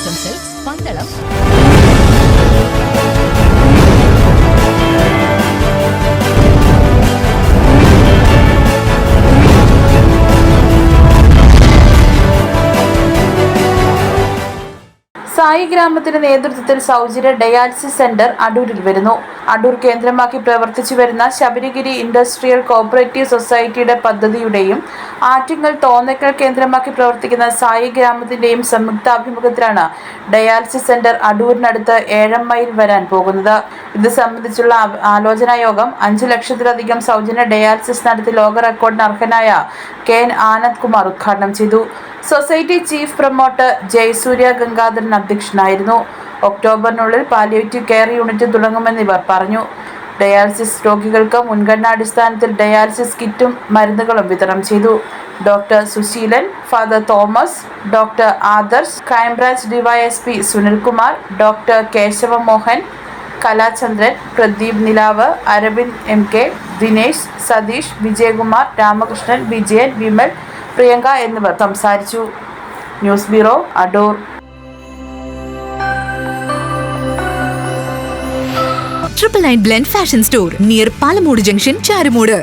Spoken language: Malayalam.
Wisdom Silks, Pandalam. സായി ഗ്രാമത്തിന്റെ നേതൃത്വത്തിൽ സൗജന്യ ഡയാലിസിസ് സെന്റർ അടൂരിൽ വരുന്നു. അടൂർ കേന്ദ്രമാക്കി പ്രവർത്തിച്ചു വരുന്ന ശബരിഗിരി ഇൻഡസ്ട്രിയൽ കോഓപ്പറേറ്റീവ് സൊസൈറ്റിയുടെ പദ്ധതിയുടെയും ആറ്റിങ്ങൽ തോന്നക്കൽ കേന്ദ്രമാക്കി പ്രവർത്തിക്കുന്ന സായി ഗ്രാമത്തിന്റെയും സംയുക്താഭിമുഖത്തിലാണ് ഡയാലിസിസ് സെന്റർ അടൂരിനടുത്ത് മൈൽ വരാൻ പോകുന്നത്. ഇത് സംബന്ധിച്ചുള്ള ആലോചനാ യോഗം അഞ്ചു ലക്ഷത്തിലധികം സൗജന്യ ഡയാലിസിസ് നടത്തി ലോക റെക്കോർഡിന് അർഹനായ കെ എൻ ആനന്ദ് കുമാർ ഉദ്ഘാടനം ചെയ്തു. Society chief promoter Jayasurya Gangadharan അധ്യക്ഷനായിരുന്നു. ഒക്ടോബറിനുള്ളിൽ പാലിയേറ്റീവ് കെയർ യൂണിറ്റ് തുടങ്ങുമെന്ന് ഇവർ പറഞ്ഞു. ഡയാലിസിസ് രോഗികൾക്ക് മുൻഗണനാടിസ്ഥാനത്തിൽ ഡയാലിസിസ് കിറ്റും മരുന്നുകളും വിതരണം ചെയ്തു. Doctor Susheelan father Thomas doctor Adarsh crime branch DYSP Sunilkumar doctor Keshavamohan Kalachandran Pradeep Nilavu Aravind M K Dinesh Satheesh Vijayakumar Ramakrishnan Vijayan Vimal Priyanka എന്നിവർ സംസാരിച്ചു. News bureau Adoor. Triple nine blend fashion store near Palamoodu junction Charummoodu.